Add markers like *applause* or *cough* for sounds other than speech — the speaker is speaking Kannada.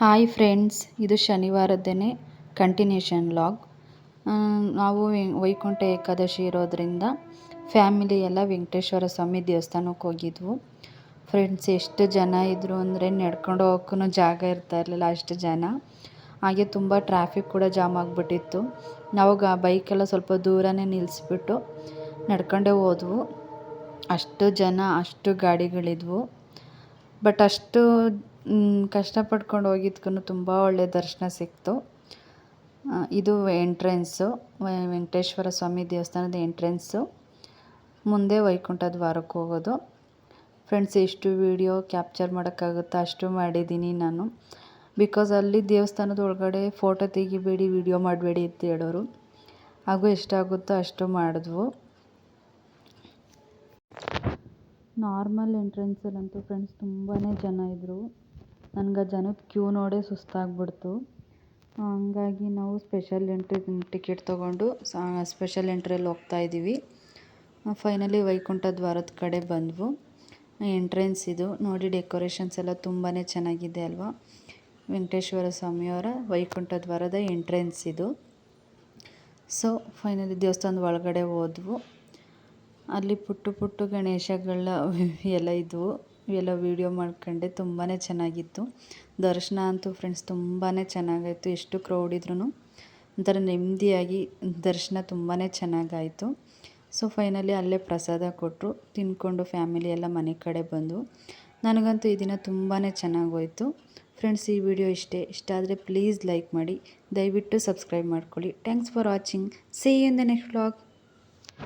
ಹಾಯ್ ಫ್ರೆಂಡ್ಸ್, ಇದು ಶನಿವಾರದ್ದೇ ಕಂಟಿನ್ಯೂಷನ್ ಲಾಗ್ ನಾವು ವೈಕುಂಠ ಏಕಾದಶಿ ಇರೋದರಿಂದ ಫ್ಯಾಮಿಲಿ ಎಲ್ಲ ವೆಂಕಟೇಶ್ವರ ಸ್ವಾಮಿ ದೇವಸ್ಥಾನಕ್ಕೆ ಹೋಗಿದ್ವು. ಫ್ರೆಂಡ್ಸ್, ಎಷ್ಟು ಜನ ಇದ್ದರು ಅಂದರೆ ನಡ್ಕೊಂಡು ಹೋಗೋಕ್ಕೂ ಜಾಗ ಇರ್ತಾ ಇರಲಿಲ್ಲ ಅಷ್ಟು ಜನ. ಹಾಗೆ ತುಂಬ ಟ್ರಾಫಿಕ್ ಕೂಡ ಜಾಮ್ ಆಗಿಬಿಟ್ಟಿತ್ತು. ನಾವು ಬೈಕ್ ಬೈಕೆಲ್ಲ ಸ್ವಲ್ಪ ದೂರನೇ ನಿಲ್ಲಿಸ್ಬಿಟ್ಟು ನಡ್ಕೊಂಡೇ ಹೋದ್ವು. ಅಷ್ಟು ಜನ, ಅಷ್ಟು ಗಾಡಿಗಳಿದ್ವು. ಬಟ್ ಅಷ್ಟು ಮ್, ಕಷ್ಟಪಡ್ಕೊಂಡು ಹೋಗಿದ್ಕೂ ತುಂಬ ಒಳ್ಳೆಯ ದರ್ಶನ ಸಿಕ್ತು. ಇದು ಎಂಟ್ರೆನ್ಸು ವೆಂಕಟೇಶ್ವರ ಸ್ವಾಮಿ ದೇವಸ್ಥಾನದ ಎಂಟ್ರೆನ್ಸು. ಮುಂದೆ ವೈಕುಂಠ ದ್ವಾರಕ್ಕೆ ಹೋಗೋದು. ಫ್ರೆಂಡ್ಸ್ ಎಷ್ಟು ವೀಡಿಯೋ ಕ್ಯಾಪ್ಚರ್ ಮಾಡೋಕ್ಕಾಗುತ್ತೋ ಅಷ್ಟು ಮಾಡಿದ್ದೀನಿ ನಾನು. ಬಿಕಾಸ್ ಅಲ್ಲಿ ದೇವಸ್ಥಾನದ ಒಳಗಡೆ ಫೋಟೋ ತೆಗಿಬೇಡಿ ವೀಡಿಯೋ ಮಾಡಬೇಡಿ ಅಂತ ಹೇಳೋರು. ಹಾಗೂ ಎಷ್ಟಾಗುತ್ತೋ ಅಷ್ಟು ಮಾಡಿದ್ವು. ನಾರ್ಮಲ್ ಎಂಟ್ರೆನ್ಸಲ್ಲಂತೂ ಫ್ರೆಂಡ್ಸ್ ತುಂಬಾ ಜನ ಇದ್ದರು ನನಗೆ ಆ ಜನದ ಕ್ಯೂ ನೋಡೇ ಸುಸ್ತಾಗ್ಬಿಡ್ತು. ಹಂಗಾಗಿ ನಾವು ಸ್ಪೆಷಲ್ ಎಂಟ್ರಿ ಟಿಕೆಟ್ ತೊಗೊಂಡು ಸ್ಪೆಷಲ್ ಎಂಟ್ರಿಯಲ್ಲಿ ಹೋಗ್ತಾ ಇದ್ದೀವಿ. ಫೈನಲಿ ವೈಕುಂಠ ದ್ವಾರದ ಕಡೆ ಬಂದ್ವು. ಎಂಟ್ರೆನ್ಸ್ ಇದು. ನೋಡಿ, ಡೆಕೋರೇಷನ್ಸ್ ಎಲ್ಲ ತುಂಬಾ ಚೆನ್ನಾಗಿದೆ ಅಲ್ವಾ? ವೆಂಕಟೇಶ್ವರ ಸ್ವಾಮಿಯವರ ವೈಕುಂಠ ದ್ವಾರದ ಎಂಟ್ರೆನ್ಸ್ ಇದು. ಸೊ, ಫೈನಲಿ ದೇವಸ್ಥಾನದ ಒಳಗಡೆ ಹೋದ್ವು. ಅಲ್ಲಿ ಪುಟ್ಟು ಪುಟ್ಟು ಗಣೇಶಗಳ *laughs* ಎಲ್ಲ ಇದ್ವು. ಇವೆಲ್ಲ ವೀಡಿಯೋ ಮಾಡ್ಕೊಂಡೆ ತುಂಬಾ ಚೆನ್ನಾಗಿತ್ತು. ದರ್ಶನ ಅಂತೂ ಫ್ರೆಂಡ್ಸ್ ತುಂಬಾ ಚೆನ್ನಾಗಾಯಿತು. ಎಷ್ಟು ಕ್ರೌಡ್ ಇದ್ರೂ ಒಂಥರ ನೆಮ್ಮದಿಯಾಗಿ ದರ್ಶನ ತುಂಬಾ ಚೆನ್ನಾಗಾಯಿತು. ಸೊ ಫೈನಲಿ ಅಲ್ಲೇ ಪ್ರಸಾದ ಕೊಟ್ಟರು ತಿಂದ್ಕೊಂಡು ಫ್ಯಾಮಿಲಿ ಎಲ್ಲ ಮನೆ ಕಡೆ ಬಂದು. ನನಗಂತೂ ಈ ದಿನ ತುಂಬಾ ಚೆನ್ನಾಗೋಯಿತು. ಫ್ರೆಂಡ್ಸ್ ಈ ವಿಡಿಯೋ ಇಷ್ಟೇ. ಇಷ್ಟ ಆದರೆ ಪ್ಲೀಸ್ ಲೈಕ್ ಮಾಡಿ. ದಯವಿಟ್ಟು ಸಬ್ಸ್ಕ್ರೈಬ್ ಮಾಡ್ಕೊಳ್ಳಿ. Thanks for watching see in the next vlog